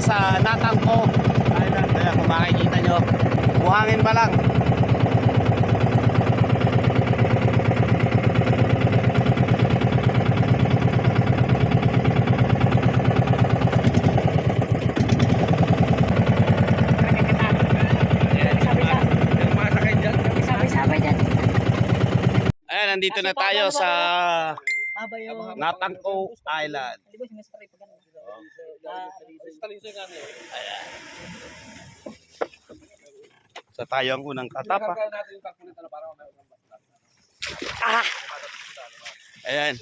sa Natangko Island. Ayan, kung makikita nyo, buhangin pa lang. Ayan, nandito na tayo sa. Natangko Island. So tayo ang unang tatapa. Ah! Ayan.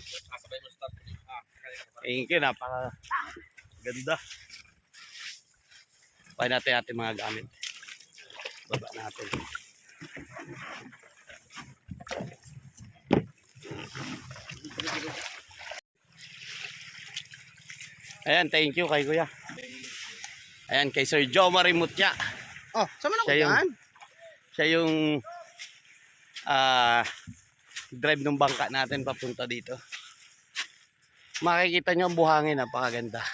Thank you, napaka ganda. Pwede natin natin mga gamit. Baba natin. Ayan, thank you kay Kuya. Ayan, kay Sir Joe Marimutya. Oh, sama na ko Siya yung, yan. siya yung ah drive ng bangka natin papunta dito. Makikita nyo ang buhangin, napakaganda.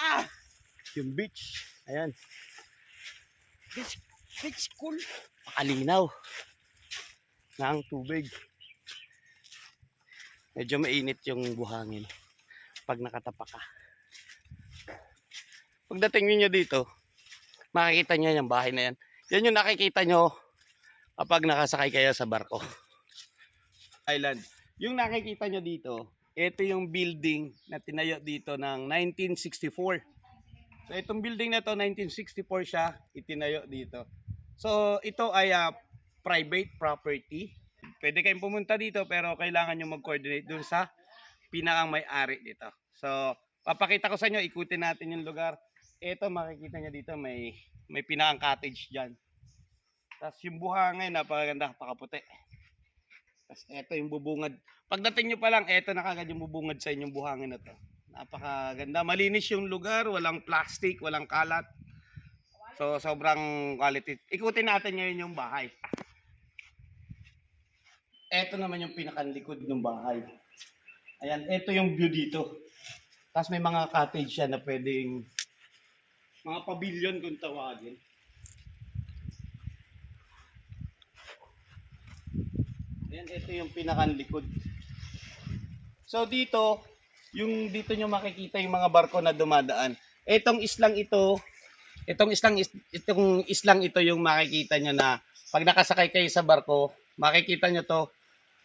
Ah! Yung beach. Ayan. Beach, beach cool. Pakalinaw. Na ang tubig. Medyo mainit yung buhangin pag nakatapa ka. Pagdating niyo dito, makikita niyo yung bahay na yan. Yan yung nakikita nyo kapag nakasakay kayo sa barko. Island. Yung nakikita nyo dito, ito yung building na tinayo dito ng 1964. So itong building na to 1964 siya itinayo dito. So ito ay ah, private property. Pwede kayong pumunta dito pero kailangan nyo mag-coordinate dun sa pinakang may-ari dito. So papakita ko sa inyo, ikutin natin yung lugar. Ito makikita nyo dito may may pinakang cottage diyan. Tapos yung buhangin napakaganda, napakaputi. Tapos ito yung bubungad. Pagdating nyo pa lang, ito na kagad yung bubungad sa inyong buhangin na to. Napakaganda. Malinis yung lugar, walang plastic, walang kalat. So, sobrang quality. Ikutin natin ngayon yung bahay. Ito naman yung pinakalikod ng bahay. Ayan, ito yung view dito. Tapos may mga cottage siya na pwedeng mga pavilion kung tawagin. Ayan, ito yung pinakalikod. So dito, yung dito nyo makikita yung mga barko na dumadaan. Etong islang ito, itong islang is- itong islang ito yung makikita nyo na pag nakasakay kayo sa barko, makikita nyo to.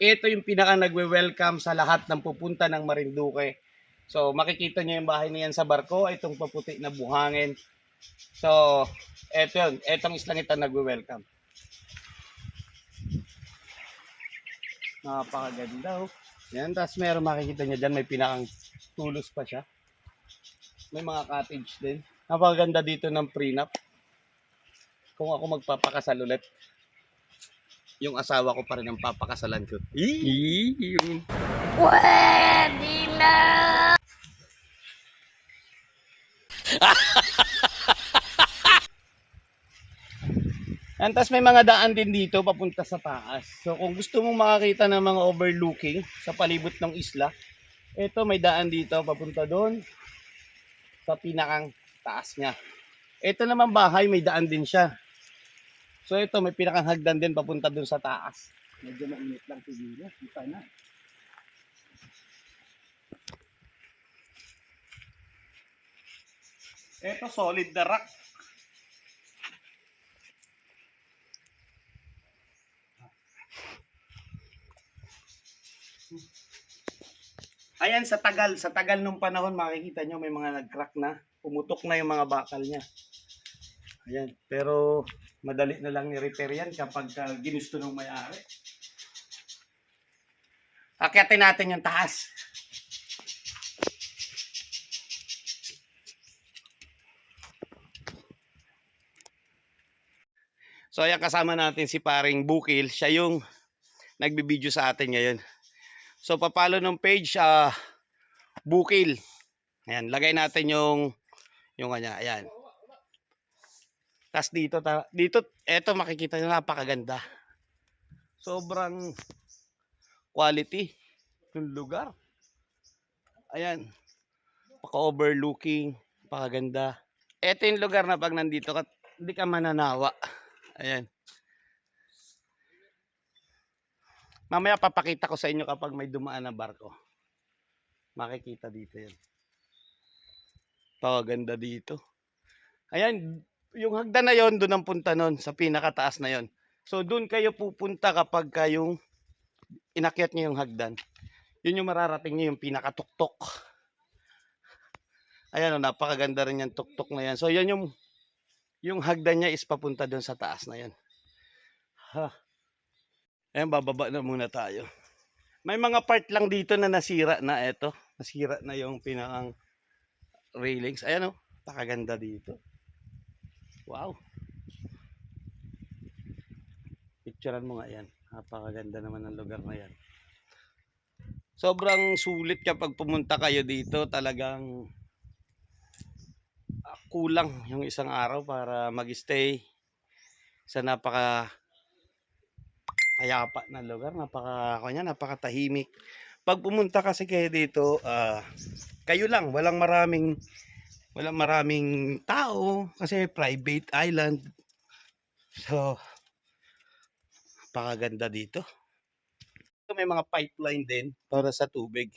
Ito yung pinaka nagwe-welcome sa lahat ng pupunta ng Marinduque. So makikita nyo yung bahay na yan sa barko, itong paputi na buhangin. So, eto yun, etong islang ito nagwe-welcome. Napakaganda oh. Yan, tapos meron makikita nyo dyan, may pinakang tulos pa siya. May mga cottage din. Napakaganda dito ng prenup. Kung ako magpapakasal ulit, yung asawa ko pa rin ang papakasalan ko. Eee, Pwede na! And may mga daan din dito papunta sa taas. So kung gusto mong makakita ng mga overlooking sa palibot ng isla, ito may daan dito papunta doon sa pinakang taas niya. Ito naman bahay may daan din siya. So ito may pinakang hagdan din papunta doon sa taas. Medyo mainit lang siguro. Kita na. Ito solid na rock. Ayan, sa tagal, sa tagal nung panahon, makikita nyo may mga nag-crack na. Pumutok na yung mga bakal niya. Ayan, pero madali na lang i-repair yan kapag uh, ginusto ng may-ari. Akyatin natin yung taas. So ayan kasama natin si paring Bukil. Siya yung nagbibideo sa atin ngayon. So papalo ng page ah Bukil. Ayan, lagay natin yung yung kanya, ayan. Tapos dito ta, dito eto makikita niyo napakaganda. Sobrang quality yung lugar. Ayan. Paka overlooking, pakaganda. Ito yung lugar na pag nandito ka, hindi ka mananawa. Ayan. Mamaya papakita ko sa inyo kapag may dumaan na barko. Makikita dito yan. Paganda dito. Ayan, yung hagdan na yon doon ang punta nun, sa pinakataas na yon. So doon kayo pupunta kapag kayong inakyat niyo yung hagdan. Yun yung mararating niyo yung pinakatuktok. Ayan, oh, napakaganda rin yung tuktok na yan. So yan yung yung hagdan niya is papunta doon sa taas na yan. Ha. Ayan, bababa na muna tayo. May mga part lang dito na nasira na eto. Nasira na yung pinakang railings. Ayan oh, pakaganda dito. Wow. Picturean mo nga yan. Napakaganda naman ng lugar na yan. Sobrang sulit kapag pumunta kayo dito. Talagang kulang yung isang araw para mag-stay sa napaka payapa na lugar. Napaka, kanya, napakatahimik. Pag pumunta kasi kayo dito, ah, kayo lang, walang maraming walang maraming tao kasi private island. So, napakaganda dito. May mga pipeline din para sa tubig.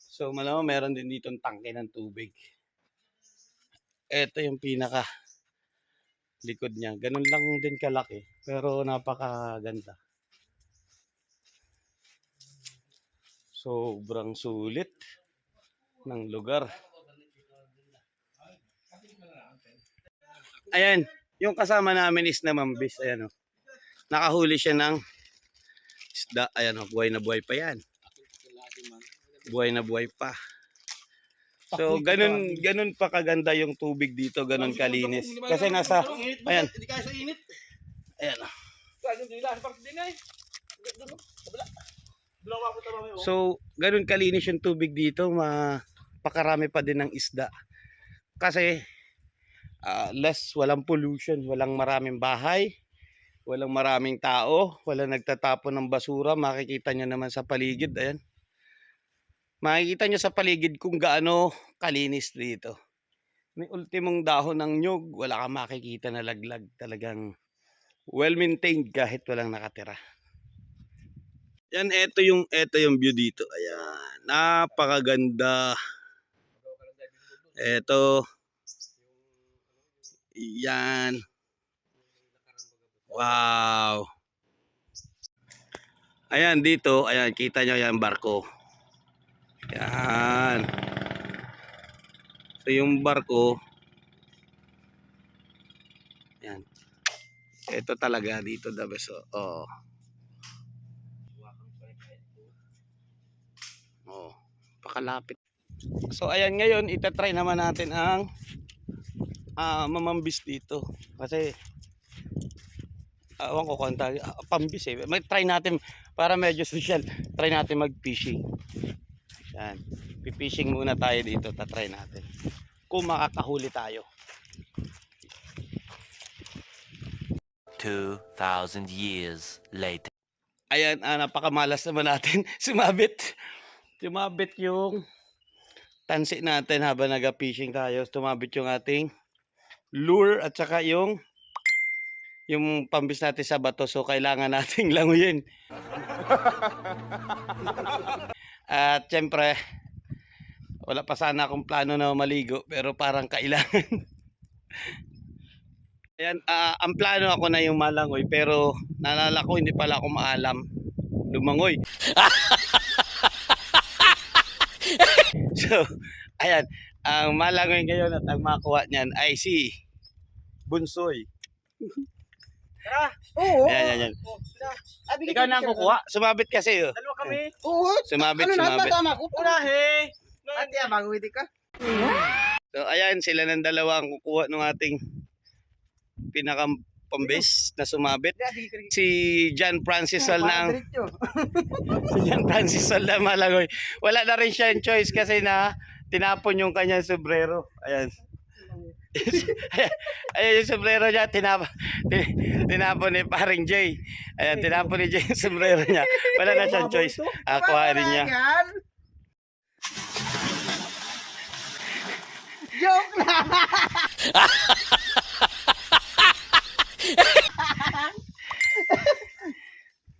So, malamang meron din dito tangke ng tubig. Ito yung pinaka likod niya. Ganun lang din kalaki. Pero napakaganda. Sobrang sulit ng lugar. Ayan, yung kasama namin is na Mambis. Ayan o. Nakahuli siya ng isda. Ayan o, buhay na buhay pa yan. Buhay na buhay pa. So, ganun, ganun pa kaganda yung tubig dito, ganun kalinis. Kasi nasa, ayan, Hindi kaya sa init. ayan eh. So, ganun kalinis yung tubig dito, mapakarami pa din ng isda. Kasi, ah, less, walang pollution, walang maraming bahay, walang maraming tao, walang nagtatapon ng basura, makikita nyo naman sa paligid, ayan. Makikita nyo sa paligid kung gaano kalinis dito. May ultimong dahon ng nyug, wala kang makikita na laglag. Talagang well-maintained kahit walang nakatira. Yan, eto yung, eto yung view dito. Ayan, napakaganda. Eto. Yan. Wow. Ayan, dito, ayan, kita nyo yan barko. Yan. So, yung barko, yan. Ito talaga dito, the best. Oh. Oh, pakalapit. So ayan ngayon, itatry naman natin ang ah, mamambis dito. Kasi awan ko kung tawag- ah, pambis eh. May try natin para medyo social. Try natin mag-fishing. Yan. Pipishing muna tayo dito. Tatry natin. Kung makakahuli tayo. 2,000 years later. Ayan, ah, napakamalas naman natin. Sumabit. Sumabit yung tansi natin habang nag-fishing tayo. Tumabit yung ating lure at saka yung yung pambis natin sa bato. So, kailangan nating languyin. at syempre, wala pa sana akong plano na maligo pero parang kailangan. Ayan, ah, ang plano ako na yung malangoy pero naalala ko hindi pala ako maalam lumangoy. so, ayan, ang malangoy ngayon at ang makuha niyan ay si Bunsoy. Oo. Ayan, ayan, ayan. Ah, bigyan Ikaw na ang kukuha. Sumabit kasi. Oh. Kami. Oo. Sumabit, Ano na, sumabit. tama ko. Unahe. Ate, ah, bago hindi ka. So, ayan, sila ng dalawa ang kukuha ng ating pinakang pambis na sumabit. Si John Francis Sol na ang si John Francis Sol na malangoy. Wala na rin siya yung choice kasi na tinapon yung kanyang sombrero. Ayan. Ayan yung sombrero niya, tinap, tinapon ni paring Jay. Ayan, tinapon ni Jay yung sombrero niya. Wala na siyang choice. Ah, kuha rin niya. Joke lang!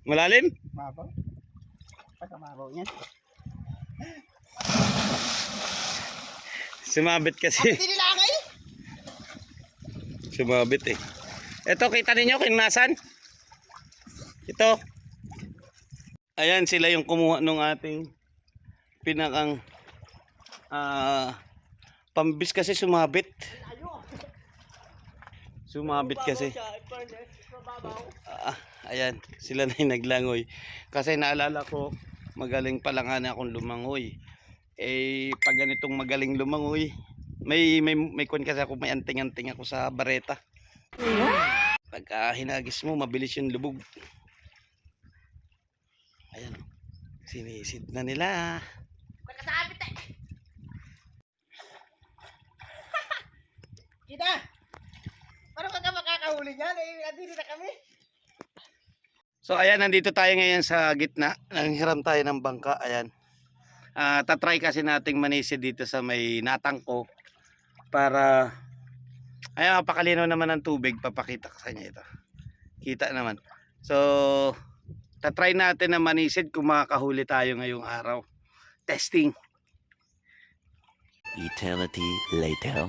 Malalim? Mabaw. Pagkamabaw niya. Sumabit kasi. At Sumabit eh. Ito, kita ninyo kung nasan? Ito. Ayan, sila yung kumuha nung ating pinakang ah pambis kasi sumabit. Sumabit kasi. Ah, ayan, sila na yung naglangoy. Kasi naalala ko, magaling pala nga na akong lumangoy. Eh, pag ganitong magaling lumangoy, may may may kwan kasi ako may anting-anting ako sa bareta. Pagka hinagis mo, mabilis yung lubog. Ayan. Sinisid na nila. Kita. Paano ka makakahuli niyan? Eh, nandito na kami. So ayan, nandito tayo ngayon sa gitna. Nanghiram tayo ng bangka. Ayan. Ah, tatry kasi nating manisid dito sa may natangko para ayan, pakalinaw naman ng tubig. Papakita ko sa inyo ito. Kita naman. So, tatry natin na manisid kung makakahuli tayo ngayong araw. Testing. Eternity later.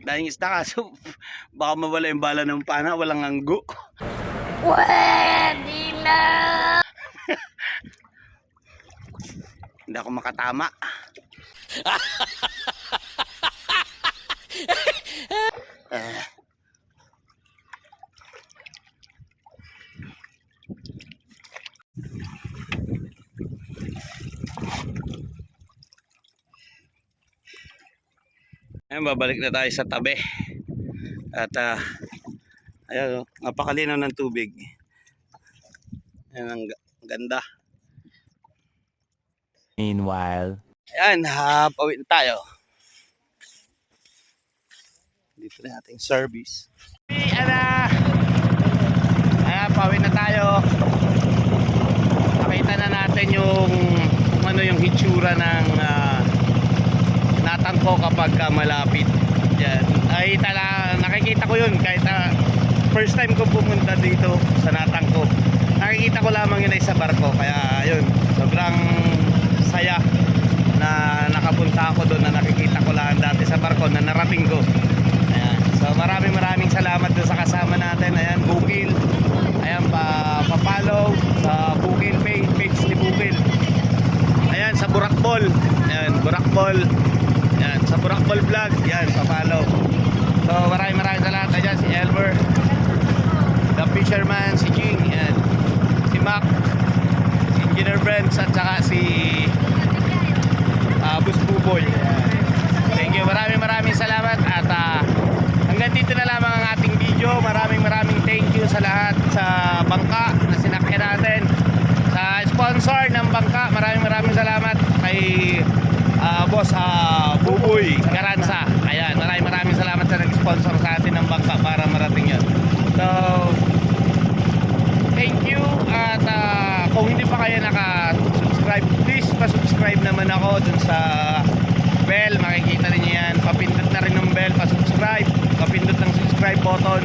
Dahil isda kaso baka mawala yung bala ng pana, walang anggo. Pwede na. Hindi ako makatama. Ah. Ayun, babalik na tayo sa tabi. At ah, ayun, oh, napakalinaw ng tubig. Ayan, ang ga- ganda. Meanwhile. Ayan, ha, pauwi na tayo. Dito na ating service. Ayan na! Ayan, pauwi na tayo. Nakita na natin yung ano yung hitsura ng ah, natangko kapag ka malapit. Yan. Ay, tala, nakikita ko yun kahit ah, first time ko pumunta dito sa natangko. Nakikita ko lamang yun ay sa barko. Kaya yun, sobrang saya na nakapunta ako doon na nakikita ko lang barko na narating ko. Ayan. So maraming maraming salamat doon sa kasama natin. Ayan, Bukil. Ayan, pa, papalo sa Bukil page, page ni Bukil. Ayan, sa Burakbol. Ayan, Burakbol. Ayan, sa Burakbol vlog. Ayan, papalo. So maraming maraming salamat. Ayan, si Elmer. The Fisherman, si Jing. Ayan. Si Mac. Si Engineer Brent. At saka si uh, Bus Buboy. Ayan. Thank you. Maraming maraming salamat at ah, hanggang dito na lamang ang ating video. Maraming maraming thank you sa lahat sa bangka na sinakyan natin. Sa sponsor ng bangka, maraming maraming salamat kay ah, Boss ah, Buboy Garanza. Ayan, maraming maraming salamat sa nag-sponsor sa atin ng bangka para marating yan. So, thank you at ah, kung hindi pa kayo naka-subscribe please pa-subscribe naman ako dun sa bell makikita niyo yan papindot na rin ng bell pa-subscribe subscribe button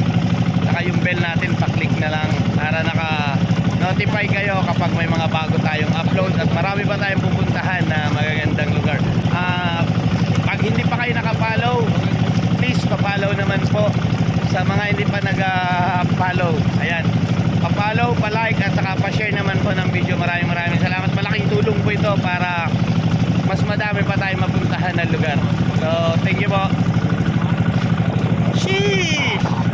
saka yung bell natin pa-click na lang para naka notify kayo kapag may mga bago tayong upload at marami pa tayong pupuntahan na magagandang lugar Ah, pag hindi pa kayo nakapollow please pa-follow naman po sa mga hindi pa nag-follow ayan pa-follow, pa-like at saka pa-share naman po ng video. Maraming maraming salamat. Malaking tulong po ito para mas madami pa tayong mapuntahan na lugar. So, thank you po. Sheesh!